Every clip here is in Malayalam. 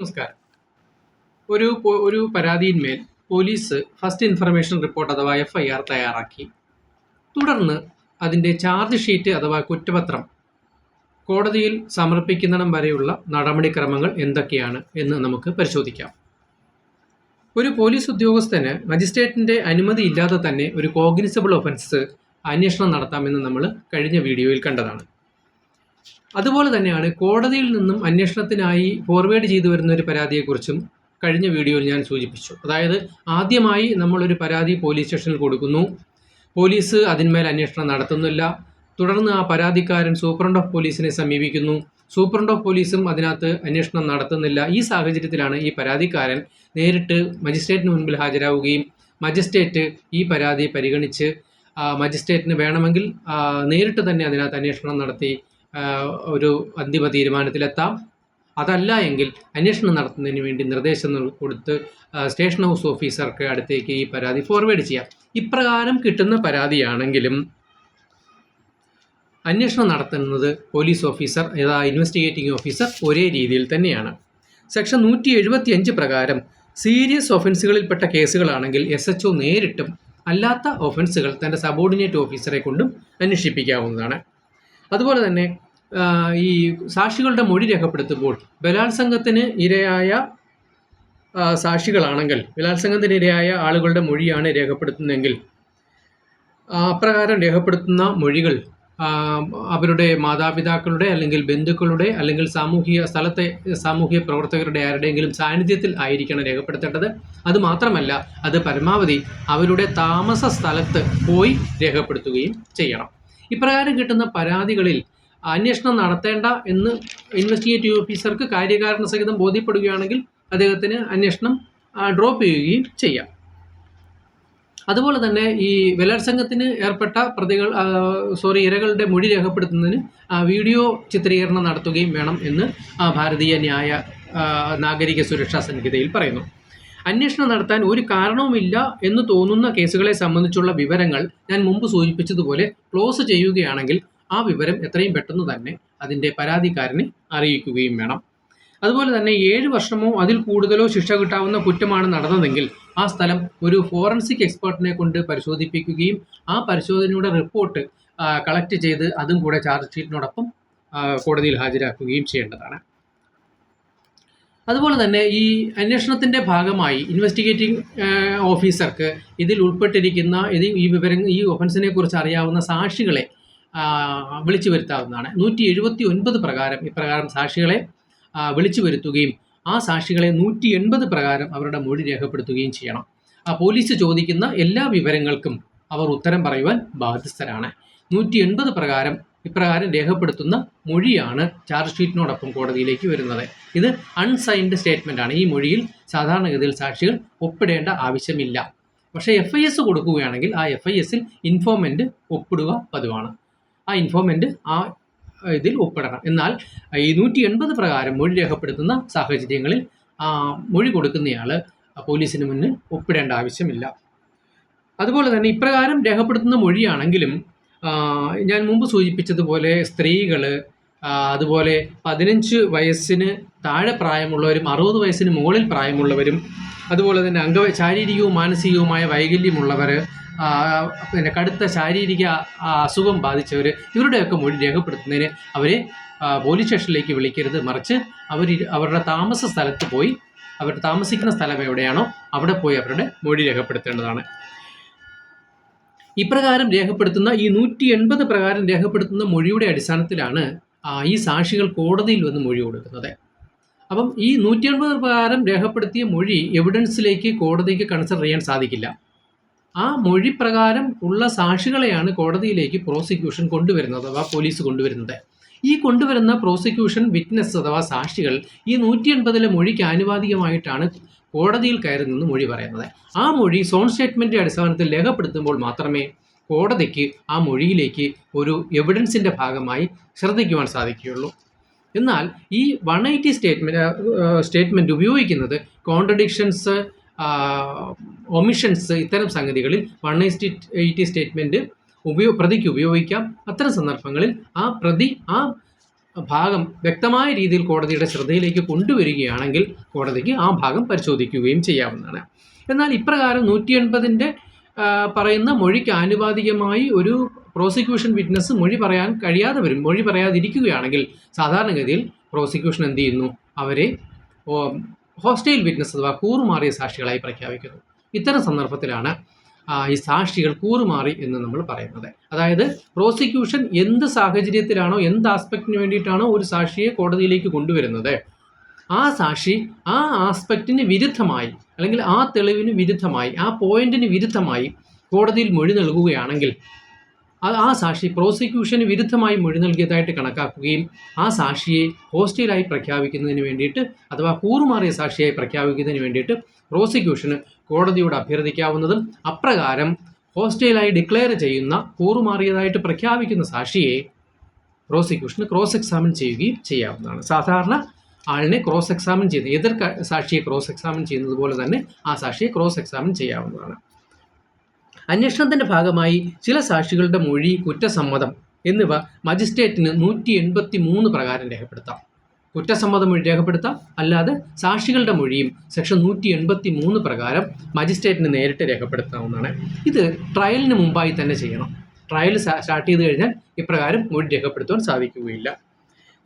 നമസ്കാരം. ഒരു ഒരു പരാതിയിന്മേൽ പോലീസ് ഫസ്റ്റ് ഇൻഫർമേഷൻ റിപ്പോർട്ട് അഥവാ എഫ് ഐ ആർ തയ്യാറാക്കി. തുടർന്ന് അതിന്റെ ചാർജ് ഷീറ്റ് അഥവാ കുറ്റപത്രം കോടതിയിൽ സമർപ്പിക്കുന്നിടം വരെയുള്ള നടപടിക്രമങ്ങൾ എന്തൊക്കെയാണ് എന്ന് നമുക്ക് പരിശോധിക്കാം. ഒരു പോലീസ് ഉദ്യോഗസ്ഥന് മജിസ്ട്രേറ്റിന്റെ അനുമതി ഇല്ലാതെ തന്നെ ഒരു കോഗ്നിസബിൾ ഒഫൻസ് അന്വേഷണം നടത്താമെന്ന് നമ്മൾ കഴിഞ്ഞ വീഡിയോയിൽ കണ്ടതാണ്. അതുപോലെ തന്നെയാണ് കോടതിയിൽ നിന്നും അന്വേഷണത്തിനായി ഫോർവേഡ് ചെയ്തു വരുന്ന ഒരു പരാതിയെക്കുറിച്ചും കഴിഞ്ഞ വീഡിയോയിൽ ഞാൻ സൂചിപ്പിച്ചു. അതായത് ആദ്യമായി നമ്മളൊരു പരാതി പോലീസ് സ്റ്റേഷനിൽ കൊടുക്കുന്നു. പോലീസ് അതിന്മേൽ അന്വേഷണം നടത്തുന്നില്ല. തുടർന്ന് ആ പരാതിക്കാരൻ സൂപ്രണ്ട് ഓഫ് പോലീസിനെ സമീപിക്കുന്നു. സൂപ്രണ്ട് ഓഫ് പോലീസും അതിനകത്ത് അന്വേഷണം നടത്തുന്നില്ല. ഈ സാഹചര്യത്തിലാണ് ഈ പരാതിക്കാരൻ നേരിട്ട് മജിസ്ട്രേറ്റിന് മുൻപിൽ ഹാജരാവുകയും മജിസ്ട്രേറ്റ് ഈ പരാതി പരിഗണിച്ച് മജിസ്ട്രേറ്റിന് വേണമെങ്കിൽ നേരിട്ട് തന്നെ അതിനകത്ത് അന്വേഷണം നടത്തി ഒരു അന്തിമ തീരുമാനത്തിലെത്താം. അതല്ല എങ്കിൽ അന്വേഷണം നടത്തുന്നതിന് വേണ്ടി നിർദ്ദേശം കൊടുത്ത് സ്റ്റേഷൻ ഹൗസ് ഓഫീസർക്ക് അടുത്തേക്ക് ഈ പരാതി ഫോർവേഡ് ചെയ്യാം. ഇപ്രകാരം കിട്ടുന്ന പരാതിയാണെങ്കിലും അന്വേഷണം നടത്തുന്നത് പോലീസ് ഓഫീസർ അതാ ഇൻവെസ്റ്റിഗേറ്റിംഗ് ഓഫീസർ ഒരേ രീതിയിൽ തന്നെയാണ്. സെക്ഷൻ നൂറ്റി എഴുപത്തി അഞ്ച് പ്രകാരം സീരിയസ് ഒഫൻസുകളിൽപ്പെട്ട കേസുകളാണെങ്കിൽ എസ് എച്ച് ഒ നേരിട്ടും അല്ലാത്ത ഒഫൻസുകൾ തന്റെ സബോർഡിനേറ്റ് ഓഫീസറെ കൊണ്ടും അന്വേഷിപ്പിക്കാവുന്നതാണ്. അതുപോലെ തന്നെ ഈ സാക്ഷികളുടെ മൊഴി രേഖപ്പെടുത്തുമ്പോൾ ബലാത്സംഗത്തിന് ഇരയായ സാക്ഷികളാണെങ്കിൽ ബലാത്സംഗത്തിന് ഇരയായ ആളുകളുടെ മൊഴിയാണ് രേഖപ്പെടുത്തുന്നതെങ്കിൽ അപ്രകാരം രേഖപ്പെടുത്തുന്ന മൊഴികൾ അവരുടെ മാതാപിതാക്കളുടെ അല്ലെങ്കിൽ ബന്ധുക്കളുടെ അല്ലെങ്കിൽ സാമൂഹിക സ്ഥലത്തെ സാമൂഹിക പ്രവർത്തകരുടെ ആരുടെയെങ്കിലും സാന്നിധ്യത്തിൽ ആയിരിക്കണം രേഖപ്പെടുത്തേണ്ടത്. അത് മാത്രമല്ല അത് പരമാവധി അവരുടെ താമസ സ്ഥലത്ത് പോയി രേഖപ്പെടുത്തുകയും ചെയ്യണം. ഇപ്രകാരം കിട്ടുന്ന പരാതികളിൽ അന്വേഷണം നടത്തേണ്ട എന്ന് ഇൻവെസ്റ്റിഗേറ്റീവ് ഓഫീസർക്ക് കാര്യകാരണ സഹിതം ബോധ്യപ്പെടുകയാണെങ്കിൽ അദ്ദേഹത്തിന് അന്വേഷണം ഡ്രോപ്പ് ചെയ്യുകയും ചെയ്യാം. അതുപോലെ തന്നെ ഈ ബലാത്സംഗത്തിന് ഏർപ്പെട്ട പ്രതികൾ സോറി ഇരകളുടെ മൊഴി രേഖപ്പെടുത്തുന്നതിന് വീഡിയോ ചിത്രീകരണം നടത്തുകയും വേണം എന്ന് ഭാരതീയ ന്യായ നാഗരിക സുരക്ഷാ സംഹിതയിൽ പറയുന്നു. അന്വേഷണം നടത്താൻ ഒരു കാരണവുമില്ല എന്ന് തോന്നുന്ന കേസുകളെ സംബന്ധിച്ചുള്ള വിവരങ്ങൾ ഞാൻ മുമ്പ് സൂചിപ്പിച്ചതുപോലെ ക്ലോസ് ചെയ്യുകയാണെങ്കിൽ ആ വിവരം എത്രയും പെട്ടെന്ന് തന്നെ അതിന്റെ പരാതിക്കാരനെ അറിയിക്കുകയും വേണം. അതുപോലെ തന്നെ ഏഴ് വർഷമോ അതിൽ കൂടുതലോ ശിക്ഷ കിട്ടാവുന്ന കുറ്റമാണ് നടന്നതെങ്കിൽ ആ സ്ഥലം ഒരു ഫോറൻസിക് എക്സ്പേർട്ടിനെ കൊണ്ട് പരിശോധിപ്പിക്കുകയും ആ പരിശോധനയുടെ റിപ്പോർട്ട് കളക്ട് ചെയ്ത് അതും കൂടെ ചാർജ് ഷീറ്റിനോടൊപ്പം കോടതിയിൽ ഹാജരാക്കുകയും ചെയ്യേണ്ടതാണ്. അതുപോലെ തന്നെ ഈ അന്വേഷണത്തിന്റെ ഭാഗമായി ഇൻവെസ്റ്റിഗേറ്റിംഗ് ഓഫീസർക്ക് ഇതിൽ ഉൾപ്പെട്ടിരിക്കുന്ന ഇത് ഈ വിവരങ്ങൾ ഈ ഒഫൻസിനെ കുറിച്ച് അറിയാവുന്ന സാക്ഷികളെ വിളിച്ചു വരുത്താവുന്നതാണ്. നൂറ്റി എഴുപത്തി ഒൻപത് പ്രകാരം ഇപ്രകാരം സാക്ഷികളെ വിളിച്ചു വരുത്തുകയും ആ സാക്ഷികളെ നൂറ്റി എൺപത് പ്രകാരം അവരുടെ മൊഴി രേഖപ്പെടുത്തുകയും ചെയ്യണം. ആ പോലീസ് ചോദിക്കുന്ന എല്ലാ വിവരങ്ങൾക്കും അവർ ഉത്തരം പറയുവാൻ ബാധ്യസ്ഥരാണ്. നൂറ്റി എൺപത് പ്രകാരം ഇപ്രകാരം രേഖപ്പെടുത്തുന്ന മൊഴിയാണ് ചാർജ് ഷീറ്റിനോടൊപ്പം കോടതിയിലേക്ക് വരുന്നത്. ഇത് അൺസൈൻഡ് സ്റ്റേറ്റ്മെന്റ് ആണ്. ഈ മൊഴിയിൽ സാധാരണഗതിയിൽ സാക്ഷികൾ ഒപ്പിടേണ്ട ആവശ്യമില്ല. പക്ഷേ എഫ് ഐ എസ് കൊടുക്കുകയാണെങ്കിൽ ആ എഫ് ഐ എസിൽ ഇൻഫോർമെന്റ് ഒപ്പിടുക പതിവാണ്. ആ ഇൻഫോർമെന്റ് ആ ഇതിൽ ഒപ്പിടണം. എന്നാൽ ഈ നൂറ്റി എൺപത് പ്രകാരം മൊഴി രേഖപ്പെടുത്തുന്ന സാഹചര്യങ്ങളിൽ മൊഴി കൊടുക്കുന്നയാൾ പോലീസിന് മുന്നിൽ ഒപ്പിടേണ്ട ആവശ്യമില്ല. അതുപോലെ തന്നെ ഇപ്രകാരം രേഖപ്പെടുത്തുന്ന മൊഴിയാണെങ്കിലും ഞാൻ മുമ്പ് സൂചിപ്പിച്ചതുപോലെ സ്ത്രീകൾ അതുപോലെ പതിനഞ്ച് വയസ്സിന് താഴെ പ്രായമുള്ളവരും അറുപത് വയസ്സിന് മുകളിൽ പ്രായമുള്ളവരും അതുപോലെ തന്നെ അംഗ ശാരീരികവും മാനസികവുമായ വൈകല്യമുള്ളവർ പിന്നെ കടുത്ത ശാരീരിക അസുഖം ബാധിച്ചവർ ഇവരുടെയൊക്കെ മൊഴി രേഖപ്പെടുത്തുന്നതിന് അവരെ പോലീസ് സ്റ്റേഷനിലേക്ക് വിളിക്കരുത്. മറിച്ച് അവർ അവരുടെ താമസ സ്ഥലത്ത് പോയി അവർ താമസിക്കുന്ന സ്ഥലം എവിടെയാണോ അവിടെ പോയി അവരുടെ മൊഴി രേഖപ്പെടുത്തേണ്ടതാണ്. ഇപ്രകാരം രേഖപ്പെടുത്തുന്ന ഈ നൂറ്റി എൺപത് പ്രകാരം രേഖപ്പെടുത്തുന്ന മൊഴിയുടെ അടിസ്ഥാനത്തിലാണ് ഈ സാക്ഷികൾ കോടതിയിൽ വന്ന് മൊഴി കൊടുക്കുന്നത്. അപ്പം ഈ നൂറ്റി എൺപത് പ്രകാരം രേഖപ്പെടുത്തിയ മൊഴി എവിഡൻസിലേക്ക് കോടതിക്ക് കൺസിഡർ ചെയ്യാൻ സാധിക്കില്ല. ആ മൊഴി പ്രകാരം ഉള്ള സാക്ഷികളെയാണ് കോടതിയിലേക്ക് പ്രോസിക്യൂഷൻ കൊണ്ടുവരുന്നത് അഥവാ പോലീസ് കൊണ്ടുവരുന്നത്. ഈ കൊണ്ടുവരുന്ന പ്രോസിക്യൂഷൻ വിറ്റ്നസ് അഥവാ സാക്ഷികൾ ഈ നൂറ്റി എൺപതിലെ മൊഴിക്ക് ആനുപാതികമായിട്ടാണ് കോടതിയിൽ കയറി നിന്ന് മൊഴി പറയുന്നത്. ആ മൊഴി സോൺ സ്റ്റേറ്റ്മെന്റ് അടിസ്ഥാനത്തിൽ രേഖപ്പെടുത്തുമ്പോൾ മാത്രമേ കോടതിക്ക് ആ മൊഴിയിലേക്ക് ഒരു എവിഡൻസിന്റെ ഭാഗമായി ശ്രദ്ധിക്കുവാൻ സാധിക്കുകയുള്ളൂ. എന്നാൽ ഈ വൺ എയ്റ്റി സ്റ്റേറ്റ്മെന്റ് സ്റ്റേറ്റ്മെന്റ് ഉപയോഗിക്കുന്നത് കോൺട്രഡിക്ഷൻസ് ഒമിഷൻസ് ഇത്തരം സംഗതികളിൽ വൺ എയ്റ്റി എയ്റ്റി സ്റ്റേറ്റ്മെന്റ് ഉപയോ പ്രതിക്ക് ഉപയോഗിക്കാം. അത്തരം സന്ദർഭങ്ങളിൽ ആ പ്രതി ആ ഭാഗം വ്യക്തമായ രീതിയിൽ കോടതിയുടെ ശ്രദ്ധയിലേക്ക് കൊണ്ടുവരികയാണെങ്കിൽ കോടതിക്ക് ആ ഭാഗം പരിശോധിക്കുകയും ചെയ്യാവുന്നതാണ്. എന്നാൽ ഇപ്രകാരം നൂറ്റി എൺപതിന്റെ പറയുന്ന മൊഴിക്ക് ആനുപാതികമായി ഒരു പ്രോസിക്യൂഷൻ വിറ്റ്നസ് മൊഴി പറയാൻ കഴിയാതെ വരും മൊഴി പറയാതിരിക്കുകയാണെങ്കിൽ സാധാരണഗതിയിൽ പ്രോസിക്യൂഷൻ എന്ത് ചെയ്യുന്നു? അവരെ ഹോസ്റ്റൈൽ വിറ്റ്നസ് അഥവാ കൂറുമാറിയ സാക്ഷികളായി പ്രഖ്യാപിക്കുന്നു. ഇത്തരം സന്ദർഭത്തിലാണ് ഈ സാക്ഷികൾ കൂറുമാറി എന്ന് നമ്മൾ പറയുന്നത്. അതായത് പ്രോസിക്യൂഷൻ എന്ത് സാഹചര്യത്തിലാണോ എന്ത് ആസ്പെക്റ്റിന് വേണ്ടിയിട്ടാണോ ഒരു സാക്ഷിയെ കോടതിയിലേക്ക് കൊണ്ടുവരുന്നത്? ആ സാക്ഷി ആ ആസ്പെക്റ്റിന് വിരുദ്ധമായി അല്ലെങ്കിൽ ആ തെളിവിന് വിരുദ്ധമായി ആ പോയിന്റിന് വിരുദ്ധമായി കോടതിയിൽ മൊഴി നൽകുകയാണെങ്കിൽ ആ സാക്ഷി പ്രോസിക്യൂഷന് വിരുദ്ധമായി മൊഴി നൽകിയതായിട്ട് കണക്കാക്കുകയും ആ സാക്ഷിയെ ഹോസ്റ്റലായി പ്രഖ്യാപിക്കുന്നതിന് വേണ്ടിയിട്ട് അഥവാ കൂറുമാറിയ സാക്ഷിയായി പ്രഖ്യാപിക്കുന്നതിന് വേണ്ടിയിട്ട് പ്രോസിക്യൂഷന് കോടതിയോട് അഭ്യർത്ഥിക്കാവുന്നതും അപ്രകാരം ഹോസ്റ്റലായി ഡിക്ലെയർ ചെയ്യുന്ന കൂറുമാറിയതായിട്ട് പ്രഖ്യാപിക്കുന്ന സാക്ഷിയെ പ്രോസിക്യൂഷന് ക്രോസ് എക്സാമിൻ ചെയ്യുകയും ചെയ്യാവുന്നതാണ്. സാധാരണ ആളിനെ ക്രോസ് എക്സാമിൻ ചെയ്യുന്ന എതിർ സാക്ഷിയെ ക്രോസ് എക്സാമിൻ ചെയ്യുന്നത് പോലെ തന്നെ ആ സാക്ഷിയെ ക്രോസ് എക്സാമിൻ ചെയ്യാവുന്നതാണ്. അന്വേഷണത്തിന്റെ ഭാഗമായി ചില സാക്ഷികളുടെ മൊഴി കുറ്റസമ്മതം എന്നിവ മജിസ്ട്രേറ്റിന് നൂറ്റി എൺപത്തി മൂന്ന് പ്രകാരം രേഖപ്പെടുത്താം. കുറ്റസമ്മത മൊഴി രേഖപ്പെടുത്താം. അല്ലാതെ സാക്ഷികളുടെ മൊഴിയും സെക്ഷൻ നൂറ്റി എൺപത്തി മൂന്ന് പ്രകാരം മജിസ്ട്രേറ്റിന് നേരിട്ട് രേഖപ്പെടുത്താവുന്നതാണ്. ഇത് ട്രയലിന് മുമ്പായി തന്നെ ചെയ്യണം. ട്രയൽ സ്റ്റാർട്ട് ചെയ്ത് കഴിഞ്ഞാൽ ഇപ്രകാരം മൊഴി രേഖപ്പെടുത്തുവാൻ സാധിക്കുകയില്ല.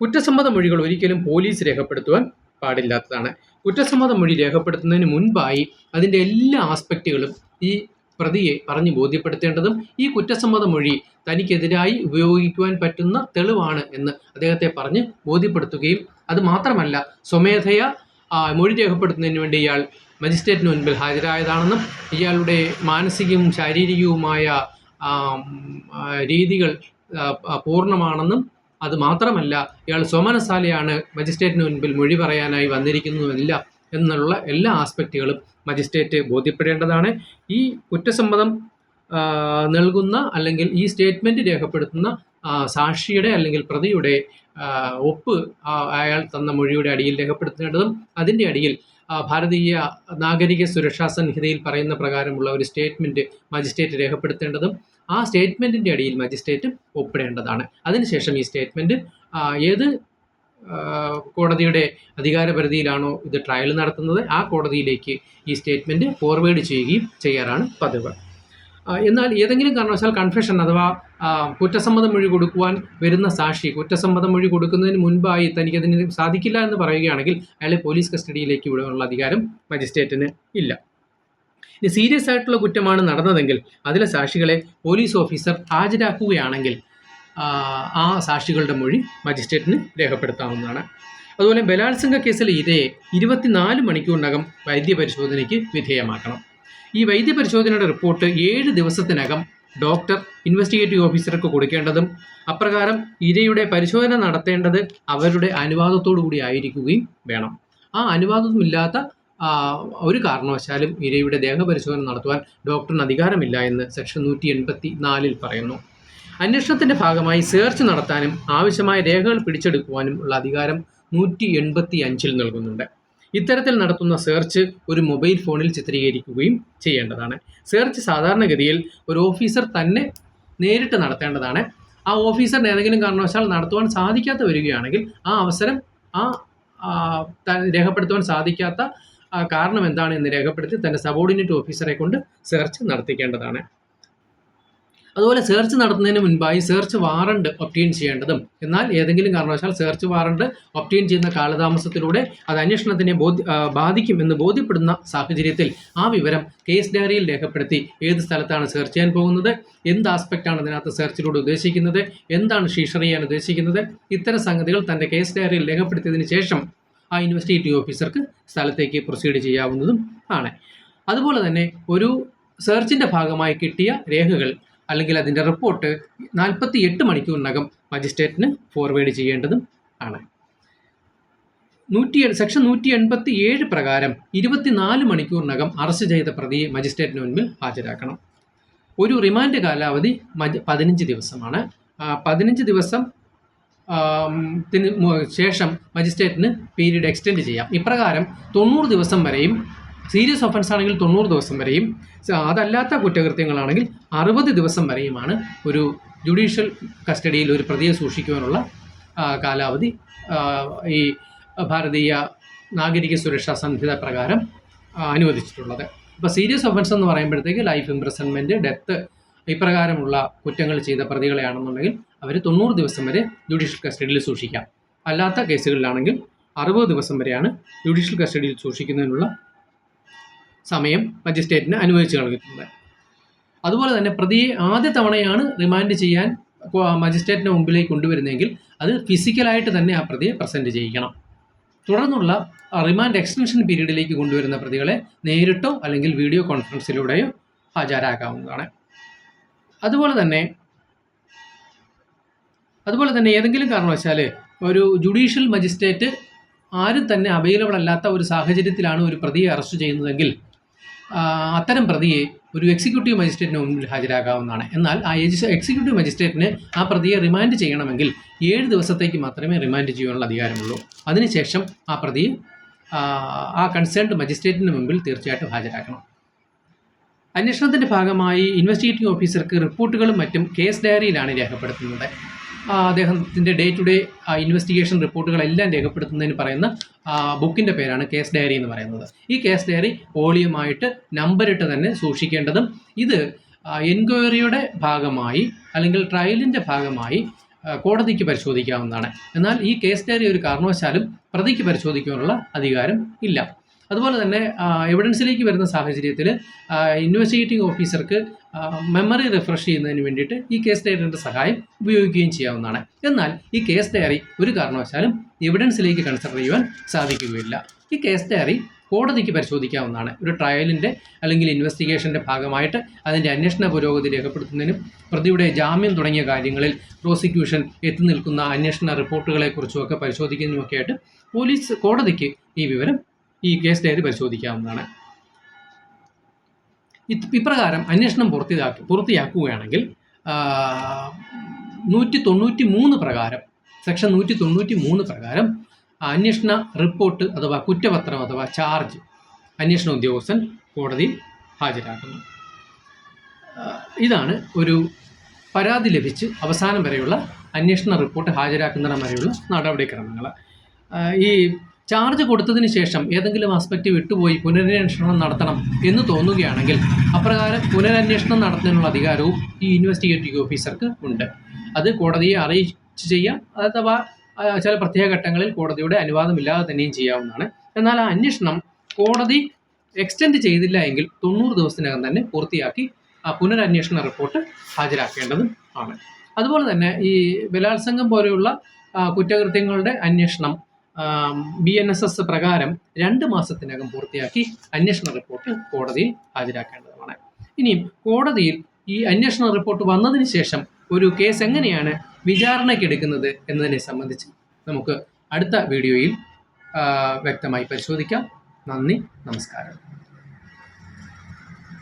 കുറ്റസമ്മത മൊഴികൾ ഒരിക്കലും പോലീസ് രേഖപ്പെടുത്തുവാൻ പാടില്ലാത്തതാണ്. കുറ്റസമ്മത മൊഴി രേഖപ്പെടുത്തുന്നതിന് മുൻപായി അതിന്റെ എല്ലാ ആസ്പെക്റ്റുകളും ഈ പ്രതിയെ പറഞ്ഞ് ബോധ്യപ്പെടുത്തേണ്ടതും ഈ കുറ്റസമ്മത മൊഴി തനിക്കെതിരായി ഉപയോഗിക്കുവാൻ പറ്റുന്ന തെളിവാണ് എന്ന് അദ്ദേഹത്തെ പറഞ്ഞ് ബോധ്യപ്പെടുത്തുകയും അത് മാത്രമല്ല സ്വമേധയ മൊഴി രേഖപ്പെടുത്തുന്നതിന് വേണ്ടി ഇയാൾ മജിസ്ട്രേറ്റിന് മുൻപിൽ ഹാജരായതാണെന്നും ഇയാളുടെ മാനസികവും ശാരീരികവുമായ രീതികൾ പൂർണമാണെന്നും അത് മാത്രമല്ല ഇയാൾ സ്വമനസാലയാണ് മജിസ്ട്രേറ്റിന് മുൻപിൽ മൊഴി പറയാനായി വന്നിരിക്കുന്നതുമില്ല എന്നുള്ള എല്ലാ ആസ്പെക്റ്റുകളും മജിസ്ട്രേറ്റ് ബോധ്യപ്പെടേണ്ടതാണ്. ഈ കുറ്റസമ്മതം നൽകുന്ന അല്ലെങ്കിൽ ഈ സ്റ്റേറ്റ്മെന്റ് രേഖപ്പെടുത്തുന്ന സാക്ഷിയുടെ അല്ലെങ്കിൽ പ്രതിയുടെ ഒപ്പ് അയാൾ തന്ന മൊഴിയുടെ അടിയിൽ രേഖപ്പെടുത്തേണ്ടതും അതിന്റെ അടിയിൽ ഭാരതീയ നാഗരിക സുരക്ഷാ സംഹിതയിൽ പറയുന്ന പ്രകാരമുള്ള ഒരു സ്റ്റേറ്റ്മെന്റ് മജിസ്ട്രേറ്റ് രേഖപ്പെടുത്തേണ്ടതും ആ സ്റ്റേറ്റ്മെന്റിന്റെ അടിയിൽ മജിസ്ട്രേറ്റ് ഒപ്പിടേണ്ടതാണ്. അതിനുശേഷം ഈ സ്റ്റേറ്റ്മെന്റ് ഏത് കോടതിയുടെ അധികാരപരിധിയിലാണോ ഇത് ട്രയൽ നടത്തുന്നത് ആ കോടതിയിലേക്ക് ഈ സ്റ്റേറ്റ്മെന്റ് ഫോർവേഡ് ചെയ്യുകയും ചെയ്യാറാണ് പതിവ്. എന്നാൽ ഏതെങ്കിലും കാരണവശാൽ കൺഫെഷൻ അഥവാ കുറ്റസമ്മതം മൊഴി കൊടുക്കുവാൻ വരുന്ന സാക്ഷി കുറ്റസമ്മതം മൊഴി കൊടുക്കുന്നതിന് മുൻപായി തനിക്ക് തനിക്കതിന് സാധിക്കില്ല എന്ന് പറയുകയാണെങ്കിൽ അയാളെ പോലീസ് കസ്റ്റഡിയിലേക്ക് വിടാനുള്ള അധികാരം മജിസ്ട്രേറ്റിന് ഇല്ല. ഇനി സീരിയസ് ആയിട്ടുള്ള കുറ്റമാണ് നടന്നതെങ്കിൽ അതിലെ സാക്ഷികളെ പോലീസ് ഓഫീസർ ഹാജരാക്കുകയാണെങ്കിൽ ആ, സാക്ഷികളുടെ മൊഴി മജിസ്ട്രേറ്റിന് രേഖപ്പെടുത്താവുന്നതാണ്. അതുപോലെ ബലാത്സംഗ കേസിലെ ഇരയെ ഇരുപത്തിനാല് മണിക്കൂറിനകം വൈദ്യപരിശോധനയ്ക്ക് വിധേയമാക്കണം. ഈ വൈദ്യപരിശോധനയുടെ റിപ്പോർട്ട് ഏഴ് ദിവസത്തിനകം ഡോക്ടർ ഇൻവെസ്റ്റിഗേറ്റീവ് ഓഫീസർക്ക് കൊടുക്കേണ്ടതും അപ്രകാരം ഇരയുടെ പരിശോധന നടത്തേണ്ടത് അവരുടെ അനുവാദത്തോടു കൂടി ആയിരിക്കുകയും വേണം. ആ അനുവാദമില്ലാത്ത ഒരു കാരണവശാലും ഇരയുടെ ദേഹപരിശോധന നടത്തുവാൻ ഡോക്ടറിന് അധികാരമില്ല എന്ന് സെക്ഷൻ നൂറ്റി എൺപത്തി നാലിൽ പറയുന്നു. അന്വേഷണത്തിന്റെ ഭാഗമായി സെർച്ച് നടത്താനും ആവശ്യമായ രേഖകൾ പിടിച്ചെടുക്കുവാനും ഉള്ള അധികാരം നൂറ്റി എൺപത്തി അഞ്ചിൽ നൽകുന്നുണ്ട്. ഇത്തരത്തിൽ നടത്തുന്ന സെർച്ച് ഒരു മൊബൈൽ ഫോണിൽ ചിത്രീകരിക്കുകയും ചെയ്യേണ്ടതാണ്. സെർച്ച് സാധാരണഗതിയിൽ ഒരു ഓഫീസർ തന്നെ നേരിട്ട് നടത്തേണ്ടതാണ്. ആ ഓഫീസറിന് ഏതെങ്കിലും കാരണവശാൽ നടത്തുവാൻ സാധിക്കാത്ത വരികയാണെങ്കിൽ ആ അവസരം ആ രേഖപ്പെടുത്തുവാൻ സാധിക്കാത്ത കാരണം എന്താണ് എന്ന് രേഖപ്പെടുത്തി തന്റെ സബോർഡിനേറ്റ് ഓഫീസറെ കൊണ്ട് സെർച്ച് നടത്തിക്കേണ്ടതാണ്. അതുപോലെ സെർച്ച് നടത്തുന്നതിന് മുൻപായി സെർച്ച് വാറണ്ട് ഒപ്റ്റെയിൻ ചെയ്യേണ്ടതും. എന്നാൽ ഏതെങ്കിലും കാരണവശാൽ സെർച്ച് വാറണ്ട് ഒപ്റ്റെയിൻ ചെയ്യുന്ന കാലതാമസത്തിലൂടെ അത് അന്വേഷണത്തിനെ ബാധിക്കും എന്ന് ബോധ്യപ്പെടുന്ന സാഹചര്യത്തിൽ ആ വിവരം കേസ് ഡയറിയിൽ രേഖപ്പെടുത്തി ഏത് സ്ഥലത്താണ് സെർച്ച് ചെയ്യാൻ പോകുന്നത് എന്ത് ആസ്പെക്റ്റാണ് അതിനകത്ത് സെർച്ചിലൂടെ ഉദ്ദേശിക്കുന്നത് എന്താണ് ശീഷണ ചെയ്യാൻ ഉദ്ദേശിക്കുന്നത് ഇത്തരം സംഗതികൾ തന്റെ കേസ് ഡയറിയിൽ രേഖപ്പെടുത്തിയതിന് ശേഷം ആ ഇൻവെസ്റ്റിഗേറ്റീവ് ഓഫീസർക്ക് സ്ഥലത്തേക്ക് പ്രൊസീഡ് ചെയ്യാവുന്നതും ആണ്. അതുപോലെ തന്നെ ഒരു സെർച്ചിന്റെ ഭാഗമായി കിട്ടിയ രേഖകൾ അല്ലെങ്കിൽ അതിന്റെ റിപ്പോർട്ട് നാൽപ്പത്തി എട്ട് മണിക്കൂറിനകം മജിസ്ട്രേറ്റിന് ഫോർവേഡ് ചെയ്യേണ്ടതും ആണ്. നൂറ്റി സെക്ഷൻ നൂറ്റി എൺപത്തി ഏഴ് പ്രകാരം ഇരുപത്തിനാല് മണിക്കൂറിനകം അറസ്റ്റ് ചെയ്ത പ്രതിയെ മജിസ്ട്രേറ്റിന് മുൻപിൽ ഹാജരാക്കണം. ഒരു റിമാൻഡ് കാലാവധി മജ പതിനഞ്ച് ദിവസമാണ്. പതിനഞ്ച് ദിവസം ശേഷം മജിസ്ട്രേറ്റിന് പീരീഡ് എക്സ്റ്റെൻഡ് ചെയ്യാം. ഇപ്രകാരം തൊണ്ണൂറ് ദിവസം വരെയും സീരിയസ് ഒഫൻസ് ആണെങ്കിൽ തൊണ്ണൂറ് ദിവസം വരെയും അതല്ലാത്ത കുറ്റകൃത്യങ്ങളാണെങ്കിൽ അറുപത് ദിവസം വരെയുമാണ് ഒരു ജുഡീഷ്യൽ കസ്റ്റഡിയിൽ ഒരു പ്രതിയെ സൂക്ഷിക്കുവാനുള്ള കാലാവധി. ഈ ഭാരതീയ നാഗരിക സുരക്ഷാ സംഹിത പ്രകാരം അനുവദിച്ചിട്ടുള്ളത്. അപ്പോൾ സീരിയസ് ഒഫൻസ് എന്ന് പറയുമ്പോഴത്തേക്ക് ലൈഫ് ഇംപ്രസൺമെന്റ് ഡെത്ത് ഇപ്രകാരമുള്ള കുറ്റങ്ങൾ ചെയ്ത പ്രതികളെയാണെന്നുണ്ടെങ്കിൽ അവർ തൊണ്ണൂറ് ദിവസം വരെ ജുഡീഷ്യൽ കസ്റ്റഡിയിൽ സൂക്ഷിക്കാം. അല്ലാത്ത കേസുകളിലാണെങ്കിൽ അറുപത് ദിവസം വരെയാണ് ജുഡീഷ്യൽ കസ്റ്റഡിയിൽ സൂക്ഷിക്കുന്നതിനുള്ള സമയം മജിസ്ട്രേറ്റിന് അനുവദിച്ചു നൽകിയിട്ടുണ്ട്. അതുപോലെ തന്നെ പ്രതിയെ ആദ്യ തവണയാണ് റിമാൻഡ് ചെയ്യാൻ മജിസ്ട്രേറ്റിന്റെ മുമ്പിലേക്ക് കൊണ്ടുവരുന്നതെങ്കിൽ അത് ഫിസിക്കലായിട്ട് തന്നെ ആ പ്രതിയെ പ്രസന്റ് ചെയ്യിക്കണം. തുടർന്നുള്ള റിമാൻഡ് എക്സ്റ്റൻഷൻ പീരീഡിലേക്ക് കൊണ്ടുവരുന്ന പ്രതികളെ നേരിട്ടോ അല്ലെങ്കിൽ വീഡിയോ കോൺഫറൻസിലൂടെയോ ഹാജരാക്കാവുന്നതാണ്. അതുപോലെ തന്നെ അതുപോലെ തന്നെ ഏതെങ്കിലും കാരണവശാൽ ഒരു ജുഡീഷ്യൽ മജിസ്ട്രേറ്റ് ആരും തന്നെ അവൈലബിൾ അല്ലാത്ത ഒരു സാഹചര്യത്തിലാണ് ഒരു പ്രതിയെ അറസ്റ്റ് ചെയ്യുന്നതെങ്കിൽ അത്തരം പ്രതിയെ ഒരു എക്സിക്യൂട്ടീവ് മജിസ്ട്രേറ്റിന് മുമ്പിൽ ഹാജരാകാവുന്നതാണ് എന്നാൽ ആ എക്സിക്യൂട്ടീവ് മജിസ്ട്രേറ്റിന് ആ പ്രതിയെ റിമാൻഡ് ചെയ്യണമെങ്കിൽ ഏഴ് ദിവസത്തേക്ക് മാത്രമേ റിമാൻഡ് ചെയ്യാനുള്ള അധികാരമുള്ളൂ. അതിനുശേഷം ആ പ്രതിയെ ആ, കൺസേൺ കൺസേൺഡ് മജിസ്ട്രേറ്റിന് മുമ്പിൽ തീർച്ചയായിട്ടും ഹാജരാക്കണം. അന്വേഷണത്തിന്റെ ഭാഗമായി ഇൻവെസ്റ്റിഗേറ്റിംഗ് ഓഫീസർക്ക് റിപ്പോർട്ടുകളും മറ്റും കേസ് ഡയറിയിലാണ് രേഖപ്പെടുത്തുന്നത്. അദ്ദേഹത്തിന്റെ ഡേ ടു ഡേ ഇൻവെസ്റ്റിഗേഷൻ റിപ്പോർട്ടുകളെല്ലാം രേഖപ്പെടുത്തുന്നതിന് പറയുന്ന ബുക്കിന്റെ പേരാണ് കേസ് ഡയറി എന്ന് പറയുന്നത്. ഈ കേസ് ഡയറി ഓളിയുമായിട്ട് നമ്പറിട്ട് തന്നെ സൂക്ഷിക്കേണ്ടതും ഇത് എൻക്വയറിയുടെ ഭാഗമായി അല്ലെങ്കിൽ ട്രയലിന്റെ ഭാഗമായി കോടതിക്ക് പരിശോധിക്കാവുന്നതാണ്. എന്നാൽ ഈ കേസ് ഡയറി ഒരു കാരണവശാലും പ്രതിക്ക് പരിശോധിക്കാനുള്ള അധികാരം ഇല്ല. അതുപോലെ തന്നെ എവിഡൻസിലേക്ക് വരുന്ന സാഹചര്യത്തിൽ ഇൻവെസ്റ്റിഗേറ്റിംഗ് ഓഫീസർക്ക് മെമ്മറി റിഫ്രഷ് ചെയ്യുന്നതിന് വേണ്ടിയിട്ട് ഈ കേസ് ഡയറിയുടെ സഹായം ഉപയോഗിക്കുകയും ചെയ്യാവുന്നതാണ്. എന്നാൽ ഈ കേസ് ഡയറി ഒരു കാരണവശാലും എവിഡൻസിലേക്ക് കൺസിഡർ ചെയ്യുവാൻ സാധിക്കുകയില്ല. ഈ കേസ് ഡയറി കോടതിക്ക് പരിശോധിക്കാവുന്നതാണ്. ഒരു ട്രയലിന്റെ അല്ലെങ്കിൽ ഇൻവെസ്റ്റിഗേഷന്റെ ഭാഗമായിട്ട് അതിന്റെ അന്വേഷണ പുരോഗതി രേഖപ്പെടുത്തുന്നതിനും പ്രതിയുടെ ജാമ്യം തുടങ്ങിയ കാര്യങ്ങളിൽ പ്രോസിക്യൂഷൻ എത്തി നിൽക്കുന്ന അന്വേഷണ റിപ്പോർട്ടുകളെക്കുറിച്ചുമൊക്കെ പരിശോധിക്കുന്നതിനുമൊക്കെ ആയിട്ട് പോലീസ് കോടതിക്ക് ഈ വിവരം ഈ കേസ് ഡയറി പരിശോധിക്കാവുന്നതാണ്. ഇപ്രകാരം അന്വേഷണം പൂർത്തിയാക്കി പൂർത്തിയാക്കുകയാണെങ്കിൽ നൂറ്റി തൊണ്ണൂറ്റി മൂന്ന് പ്രകാരം സെക്ഷൻ നൂറ്റി തൊണ്ണൂറ്റി മൂന്ന് പ്രകാരം അന്വേഷണ റിപ്പോർട്ട് അഥവാ കുറ്റപത്രം അഥവാ ചാർജ് അന്വേഷണ ഉദ്യോഗസ്ഥൻ കോടതിയിൽ ഹാജരാക്കുന്നു. ഇതാണ് ഒരു പരാതി ലഭിച്ച് അവസാനം വരെയുള്ള അന്വേഷണ റിപ്പോർട്ട് ഹാജരാക്കുന്നതിന് വരെയുള്ള നടപടിക്രമങ്ങൾ. ഈ ചാർജ് കൊടുത്തതിന് ശേഷം ഏതെങ്കിലും ആസ്പെക്റ്റ് വിട്ടുപോയി പുനരന്വേഷണം നടത്തണം എന്ന് തോന്നുകയാണെങ്കിൽ അപ്രകാരം പുനരന്വേഷണം നടത്തുന്നതിനുള്ള അധികാരവും ഈ ഇൻവെസ്റ്റിഗേറ്റീവ് ഓഫീസർക്ക് ഉണ്ട്. അത് കോടതിയെ അറിയിച്ച് ചെയ്യാം അഥവാ ചില പ്രത്യേക ഘട്ടങ്ങളിൽ കോടതിയുടെ അനുവാദമില്ലാതെ തന്നെയും ചെയ്യാവുന്നതാണ്. എന്നാൽ ആ അന്വേഷണം കോടതി എക്സ്റ്റെൻഡ് ചെയ്തില്ല എങ്കിൽ തൊണ്ണൂറ് ദിവസത്തിനകം തന്നെ പൂർത്തിയാക്കി ആ പുനരന്വേഷണ റിപ്പോർട്ട് ഹാജരാക്കേണ്ടതും ആണ്. അതുപോലെ തന്നെ ഈ ബലാത്സംഗം പോലെയുള്ള കുറ്റകൃത്യങ്ങളുടെ അന്വേഷണം ബി എൻ എസ് എസ് പ്രകാരം രണ്ട് മാസത്തിനകം പൂർത്തിയാക്കി അന്വേഷണ റിപ്പോർട്ട് കോടതിയിൽ ഹാജരാക്കേണ്ടതുമാണ്. ഇനിയും കോടതിയിൽ ഈ അന്വേഷണ റിപ്പോർട്ട് വന്നതിന് ശേഷം ഒരു കേസ് എങ്ങനെയാണ് വിചാരണയ്ക്കെടുക്കുന്നത് എന്നതിനെ സംബന്ധിച്ച് നമുക്ക് അടുത്ത വീഡിയോയിൽ വ്യക്തമായി പരിശോധിക്കാം. നന്ദി നമസ്കാരം.